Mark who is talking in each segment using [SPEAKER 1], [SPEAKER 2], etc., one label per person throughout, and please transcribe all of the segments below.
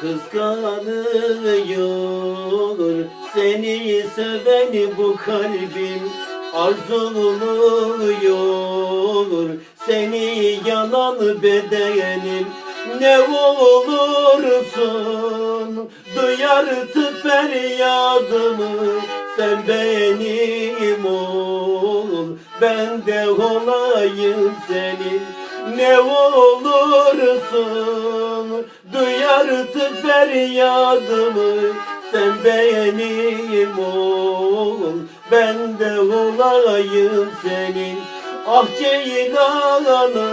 [SPEAKER 1] Kıskanıyor seni seveni bu kalbim. Arzuluyor seni yanan bedenim. Ne olursun duyar feryadımı Sen benim ol ben de olayım senin Ne olursun duyar feryadımı Sen benim ol ben de olayım senin. Ah Ceylanım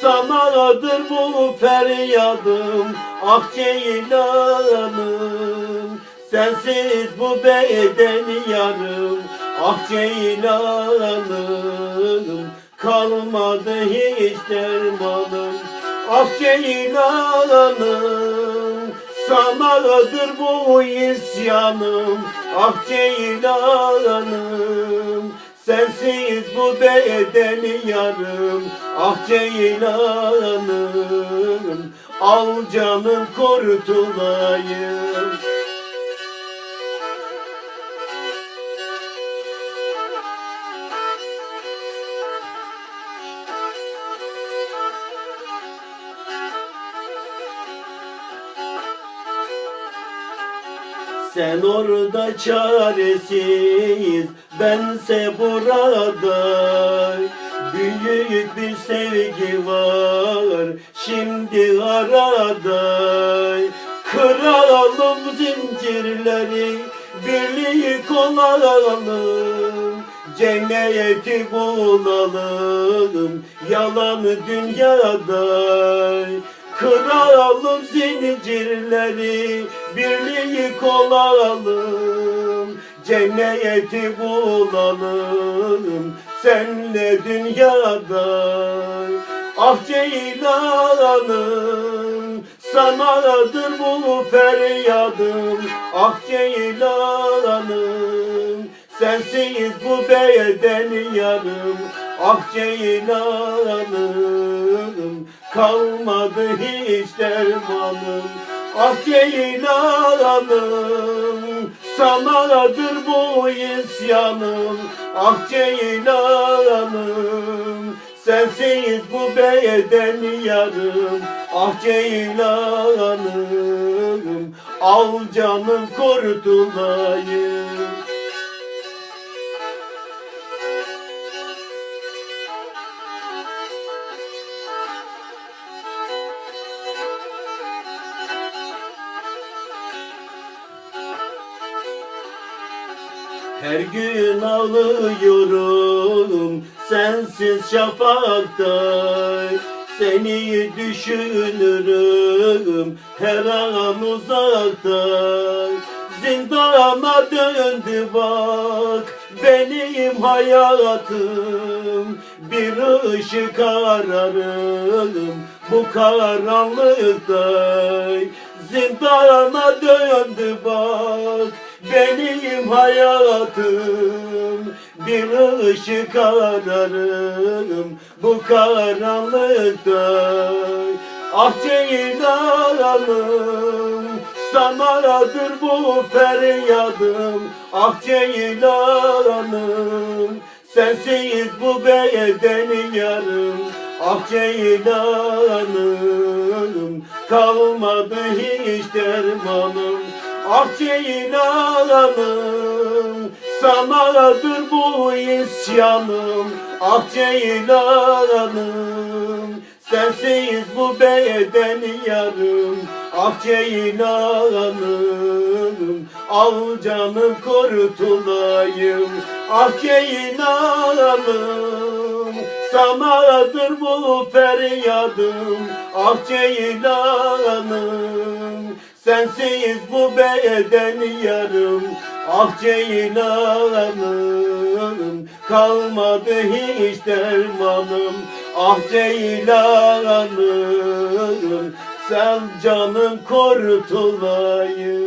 [SPEAKER 1] sanadır bu feryadım. Ah Ceylanım sensiz bu beden yarım. Ah Ceylanım kalmadı hiç dermanım Ah Ceylanım sanadır bu isyanım. Ah Ceylanım Sensiz bu beden yarım. Ah Ceylanım Al canım kurtulayım Sen orada çaresiz, bense burada. Büyük bir sevgi var, şimdi arada. Kıralım zincirleri, birlik olalım. Cenneti bulalım, yalan dünyada Kıralım zincirleri, birlik olalım Cenneti bulalım, senle dünyada Ah Ceylanım, sanadır bu feryadım. Ah Ceylanım, sensiz bu beden yarım. Ah Ceylanım, kalmadı hiç dermanım Ah Ceylanım, sanadır bu isyanım Ah Ceylanım, sensiz bu beden yarım Ah Ceylanım, al canım kurtulayım Her gün ağlıyorum sensiz şafakta. Seni düşünürüm her an uzakta. Zindana döndü bak benim hayatım. Bir ışık ararım bu karanlıkta. Zindana döndü bak benim hayatım Bir ışık ararım bu karanlıkta. Ah Ceylanım sanadır bu feryadım. Ah Ceylanım sensiz bu beden yarım. Ah Ceylanım kalmadı hiç dermanım Ah Ceylanım sanadır bu isyanım. Ah Ceylanım sensiz bu beden yarım. Ah Ceylanım al canım kurtulayım. Ah Ceylanım sanadır bu feryadım. Ah Ceylanım sensiz bu beden yarım Ah Ceylanım kalmadı hiç dermanım Ah Ceylanım sen canım kurtulayım